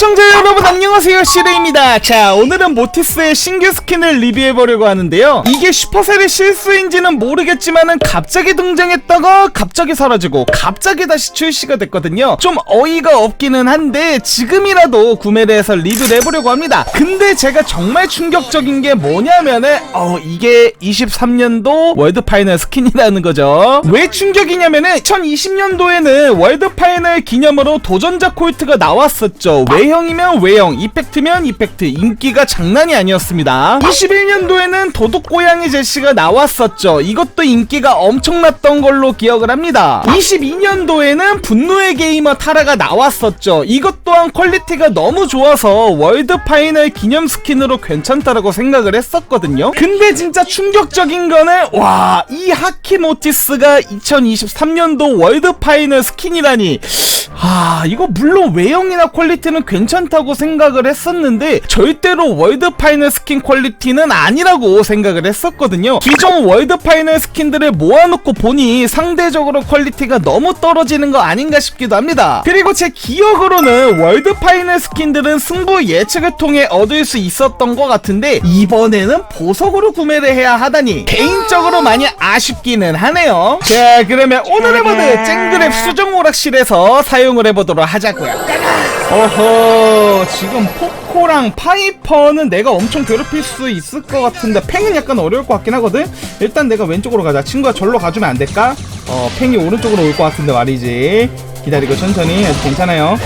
시청자 여러분 안녕하세요. 시르입니다. 자 오늘은 모티스의 신규 스킨을 리뷰해보려고 하는데요. 이게 슈퍼셀의 실수인지는 모르겠지만은 갑자기 등장했다가 갑자기 사라지고 갑자기 다시 출시가 됐거든요. 좀 어이가 없기는 한데 지금이라도 구매를 해서 리뷰를 해보려고 합니다. 근데 제가 정말 충격적인 게 뭐냐면은 어 이게 23년도 월드 파이널 스킨이라는 거죠. 왜 충격이냐면은 2020년도에는 월드 파이널 기념으로 도전자 콜트가 나왔었죠 외형이면 외형 이펙트면 이펙트. 인기가 장난이 아니었습니다. 21년도에는 도둑 고양이 제시가 나왔었죠. 이것도 인기가 엄청났던 걸로 기억을 합니다. 22년도에는 분노의 게이머 타라가 나왔었죠. 이것 또한 퀄리티가 너무 좋아서 월드 파이널 기념 스킨으로 괜찮다라고 생각을 했었거든요. 근데 진짜 충격적인 거는 와 이 하키모티스가 2023년도 월드 파이널 스킨이라니. 아 이거 물론 외형이나 퀄리티는 괜찮다고 생각을 했었는데 절대로 월드 파이널 스킨 퀄리티는 아니라고 생각을 했었거든요. 기존 월드 파이널 스킨들을 모아놓고 보니 상대적으로 퀄리티가 너무 떨어지는 거 아닌가 싶기도 합니다. 그리고 제 기억으로는 월드 파이널 스킨들은 승부 예측을 통해 얻을 수 있었던 것 같은데 이번에는 보석으로 구매를 해야 하다니 개인적으로 많이 아쉽기는 하네요. 자 그러면 오늘의 모드 쨍그랩 수정 오락실에서 사용을 해보도록 하자고요. 어허 지금 포코랑 파이퍼는 내가 엄청 괴롭힐 수 있을 것 같은데 팽은 약간 어려울 것 같긴 하거든? 일단 내가 왼쪽으로 가자. 친구야 절로 가주면 안 될까? 어 팽이 오른쪽으로 올 것 같은데 말이지. 기다리고 천천히. 아주 괜찮아요.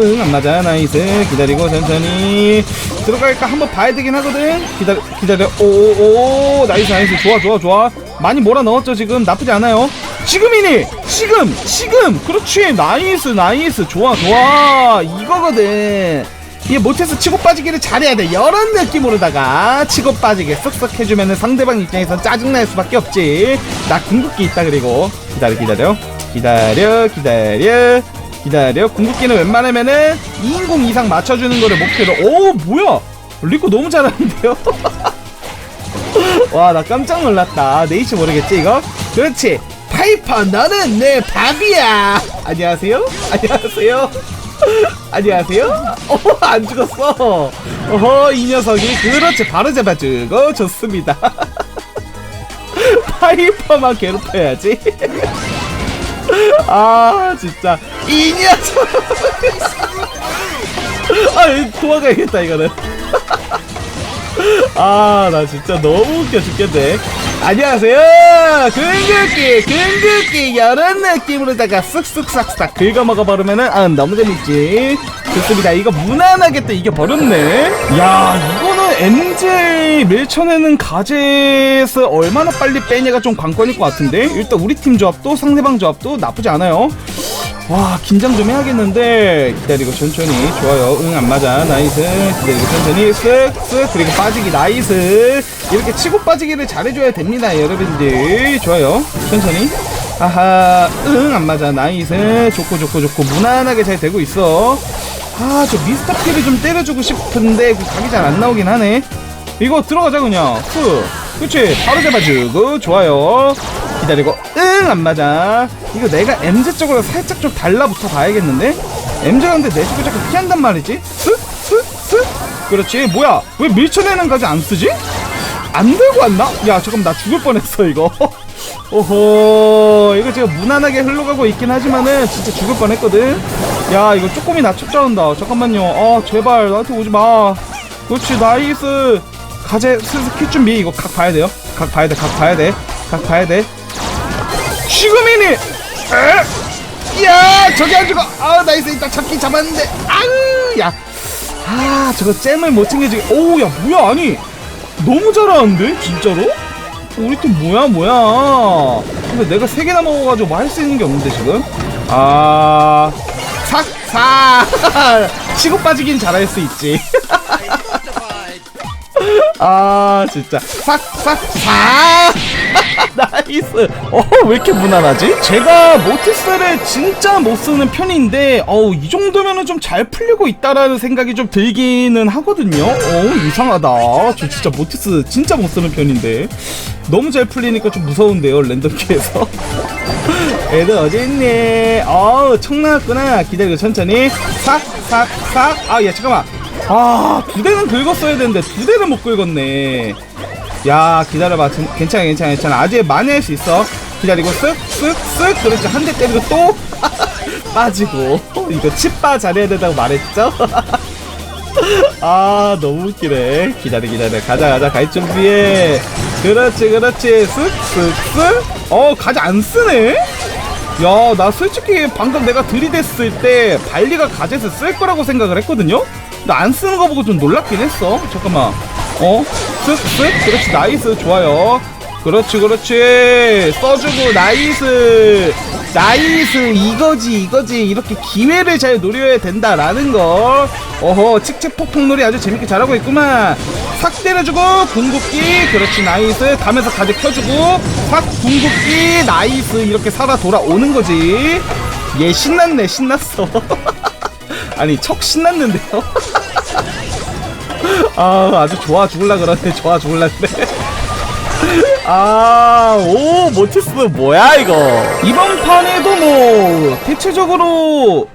응 안 맞아. 나이스. 기다리고 천천히. 들어갈까? 한번 봐야 되긴 하거든? 기다려 기다려. 오오오. 나이스 나이스. 좋아 좋아 좋아. 많이 몰아 넣었죠 지금? 나쁘지 않아요 지금이니? 지금 지금! 그렇지. 나이스 나이스. 좋아 좋아. 이거거든. 이게 못해서 치고 빠지기를 잘해야 돼. 이런 느낌으로다가 치고 빠지게 쓱쓱 해주면은 상대방 입장에선 짜증날 수밖에 없지. 나 궁극기 있다 그리고. 기다려 기다려. 기다려 기다려. 기다려. 궁극기는 웬만하면은 2인공 이상 맞춰주는 거를 목표로. 오 뭐야? 리코 너무 잘하는데요? 와 나 깜짝 놀랐다. 네이치 모르겠지 이거? 그렇지 파이퍼 너는 내 밥이야. 안녕하세요? 안녕하세요? 안녕하세요? 어 안 죽었어. 어허 이 녀석이 그렇지. 바로 잡아주고 좋습니다. 파이퍼만 괴롭혀야지. 아 진짜. 이 녀석. 아 도망가야겠다 이거는. 아 나 진짜 너무 웃겨 죽겠네 안녕하세요. 궁극기 궁극기 이런 느낌으로다가 쓱쓱 싹싹 긁어먹어 버리면은 아 너무 재밌지. 좋습니다. 이거 무난하게 또 이겨버렸네. 야 이거는 MJ 밀쳐내는 가제에서 얼마나 빨리 빼냐가 좀 관건일 것 같은데? 일단 우리 팀 조합도 상대방 조합도 나쁘지 않아요 와 긴장 좀 해야겠는데 기다리고 천천히. 좋아요. 응 안 맞아. 나이스. 기다리고 천천히. 쓱쓱. 그리고 빠지기. 나이스. 이렇게 치고 빠지기를 잘해줘야 됩니다 여러분들. 좋아요. 천천히. 아하. 응 안 맞아. 나이스. 좋고 좋고 좋고. 무난하게 잘 되고 있어. 아 저 미스터 피를 좀 때려주고 싶은데 그 각이 잘 안 나오긴 하네. 이거 들어가자 그냥. 후. 그렇지 바로 잡아주고. 좋아요. 기다리고. 응 안 맞아. 이거 내가 MZ 쪽으로 살짝 좀 달라붙어 봐야겠는데? MZ가 근데 내 쪽을 자꾸 피한단 말이지? 쓱쓱쓱 그렇지. 뭐야? 왜 밀쳐내는 가지? 안 쓰지? 안 들고 왔나? 야 잠깐 나 죽을 뻔했어 이거. 오호. 이거 제가 무난하게 흘러가고 있긴 하지만은 진짜 죽을 뻔했거든. 야 이거 조금이 나 쫓아온다. 잠깐만요. 아 제발. 나한테 오지마. 그렇지. 나이스. 가제 슬슬 킬 준비. 이거 각 봐야 돼요. 각 봐야 돼각 봐야 돼각 봐야 돼 지금이니. 에? 야 저기 안 죽어. 아 나이스. 일단 잡기 잡았는데. 아우 야아 저거 잼을 못 챙겨주게. 오 야 뭐야 아니. 너무 잘하는데? 진짜로? 우리 팀 뭐야 뭐야? 근데 내가 세 개나 먹어가지고 뭐 할 수 있는 게 없는데 지금? 아. 삭삭 치고 빠지긴 잘할 수 있지. 아 진짜. 삭삭삭 나이스 나이스. 어, 왜 이렇게 무난하지? 제가 모티스를 진짜 못 쓰는 편인데, 어우, 이 정도면은 좀 잘 풀리고 있다라는 생각이 좀 들기는 하거든요. 어우, 이상하다. 저 진짜 모티스 진짜 못 쓰는 편인데. 너무 잘 풀리니까 좀 무서운데요, 랜덤키에서. 애들 어디 있니? 어우, 청 나왔구나. 기다리고 천천히. 삭. 아, 야, 잠깐만. 아, 두 대는 긁었어야 되는데, 두 대는 못 긁었네. 야 기다려봐. 진- 괜찮아 괜찮아 괜찮아. 아직 많이 할수 있어. 기다리고 쓱쓱쓱 그렇지. 한 대 때리고 또 빠지고. 이거 칩바 잘해야 된다고 말했죠? 아 너무 웃기네. 기다려 기다려. 가자 가자. 갈 준비해. 그렇지 그렇지. 쓱쓱쓱. 어 가자 안 쓰네? 야 나 솔직히 방금 내가 들이댔을 때 발리가 가젯을 쓸 거라고 생각을 했거든요? 근데 안 쓰는 거 보고 좀 놀랍긴 했어. 잠깐만. 어? 쓱쓱. 그렇지 나이스. 좋아요. 그렇지 그렇지. 써주고 나이스. 나이스. 이거지 이거지. 이렇게 기회를 잘 노려야 된다라는 거. 어허 칙칙 폭풍놀이 아주 재밌게 잘하고 있구만. 삭 때려주고 궁극기. 그렇지 나이스. 가면서 가득 켜주고 삭 궁극기 나이스. 이렇게 살아 돌아오는 거지. 얘 신났네 신났어. 아니 척 신났는데요 아 아주 좋아 죽을라 그러네. 좋아 죽을라 그래 아오 모티스 뭐야 이거? 이번 판에도 뭐 대체적으로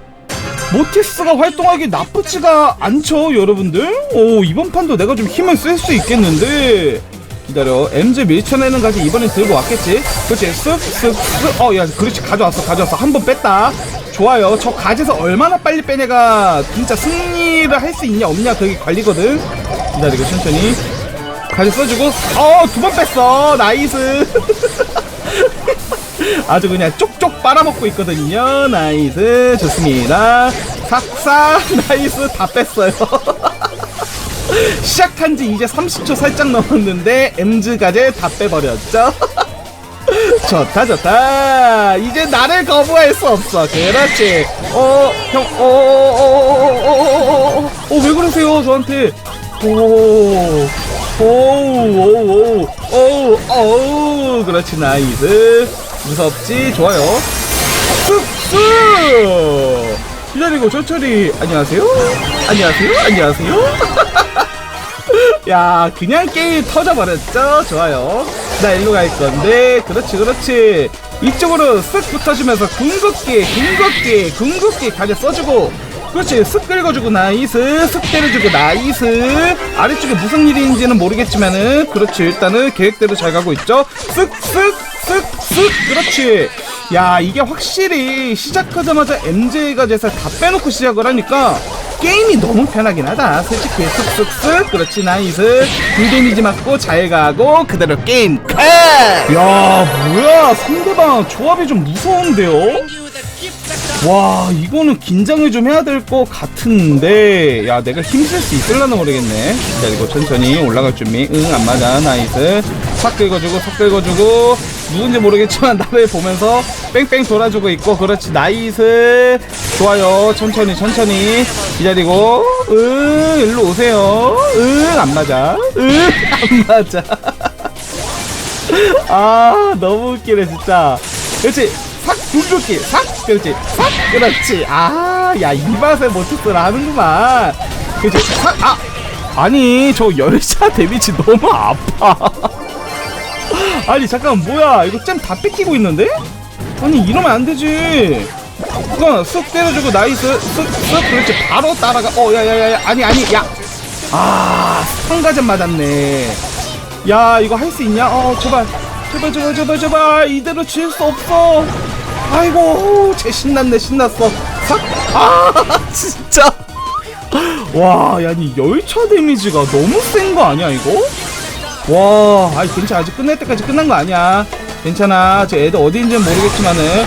모티스가 활동하기 나쁘지가 않죠 여러분들? 오 이번 판도 내가 좀 힘을 쓸 수 있겠는데. 기다려. MZ 밀쳐내는 가지 이번엔 들고 왔겠지? 그렇지. 쓱쓱쓱. 어야 그렇지. 가져왔어 가져왔어. 한 번 뺐다 좋아요. 저 가지에서 얼마나 빨리 빼내가 진짜 승리를 할 수 있냐 없냐 그게 관리거든. 기다리고 천천히. 가지 써주고 어 두 번 뺐어. 나이스. 아주 그냥 쪽쪽 빨아먹고 있거든요. 나이스. 좋습니다. 삭삭 나이스. 다 뺐어요. 시작한 지 이제 30초 살짝 넘었는데 엠즈 가제 다 빼버렸죠 좋다 좋다 이제 나를 거부할 수 없어 그렇지 어, 어형어어어어어어어왜 그러세요 저한테 오오오오오오오 그렇지 나이스 무섭지 좋아요 쓱쓱 기다리고 천천히 안녕하세요 안녕하세요 안녕하세요 야 그냥 게임 터져버렸죠 좋아요 나 일로 갈 건데. 그렇지 그렇지. 이쪽으로 쓱 붙어주면서 궁극기 궁극기 궁극기 가게 써주고. 그렇지 쓱 긁어주고 나이스. 쓱 때려주고 나이스. 아래쪽에 무슨 일인지는 모르겠지만은 그렇지 일단은 계획대로 잘 가고 있죠. 쓱 쓱 쓱 쓱. 그렇지. 야 이게 확실히 시작하자마자 MJ가 제사 다 빼놓고 시작을 하니까 게임이 너무 편하긴 하다. 솔직히 쓱쓱쓱 그렇지 나이스. 불 데미지 맞고 잘 가고 그대로 게임 컷야 뭐야? 상대방 조합이 좀 무서운데요 와 이거는 긴장을 좀 해야 될 것 같은데. 야 내가 힘쓸 수 있을려나 모르겠네. 기다리고 천천히 올라갈 준비. 응 안 맞아. 나이스. 삭 긁어주고 삭 긁어주고. 누군지 모르겠지만 나를 보면서 뺑뺑 돌아주고 있고. 그렇지. 나이스. 좋아요. 천천히 천천히. 기다리고. 응 일로 오세요. 응안 맞아. 응 안 맞아. 아 너무 웃기네 진짜. 그렇지 삭 궁극기 삭 그렇지 삭 그렇지. 아야 이 맛에 모티스를 하는구만. 그렇지 삭아 아니 저 열차 데미지 너무 아파. 아니 잠깐 뭐야? 이거 잼 다 뺏기고 있는데? 아니 이러면 안 되지. 그건 쑥 때려주고 나이스 쑥쑥 그렇지. 바로 따라가. 어 야야야야 아니 아니 야아 스탄가전 맞았네. 야 이거 할 수 있냐? 어 제발. 제발 제발 제발 제발. 이대로 질 수 없어 아이고 쟤 신났네 신났어. 삭 아 진짜. 와 야니 열차 데미지가 너무 센 거 아니야 이거? 와 아이 괜찮아. 아직 끝날 때까지 끝난 거 아니야. 괜찮아. 저 애들 어디 있는지는 모르겠지만은.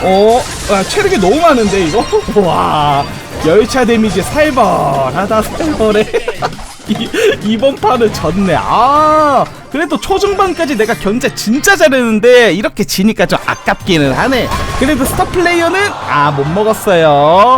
어 아, 체력이 너무 많은데 이거? 와 열차 데미지 살벌하다 살벌해 이, 이번 판은 졌네. 아 그래도 초중반까지 내가 견제 진짜 잘했는데 이렇게 지니까 좀 아깝기는 하네. 그래도 스타 플레이어는 아 못 먹었어요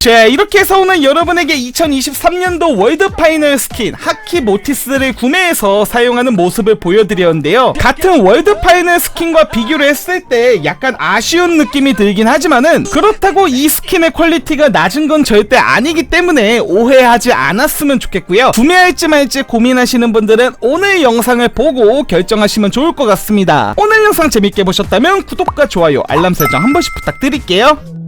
자 이렇게 해서 오늘 여러분에게 2023년도 월드 파이널 스킨 하키 모티스를 구매해서 사용하는 모습을 보여드렸는데요. 같은 월드 파이널 스킨과 비교를 했을 때 약간 아쉬운 느낌이 들긴 하지만은 그렇다고 이 스킨의 퀄리티가 낮은 건 절대 아니기 때문에 오해하지 않았으면 좋겠고요. 구매할지 말지 고민하시는 분들은 오늘 영상을 보고 결정하시면 좋을 것 같습니다. 오늘 영상 재밌게 보셨다면 구독과 좋아요 알람 설정 한 번씩 부탁드릴게요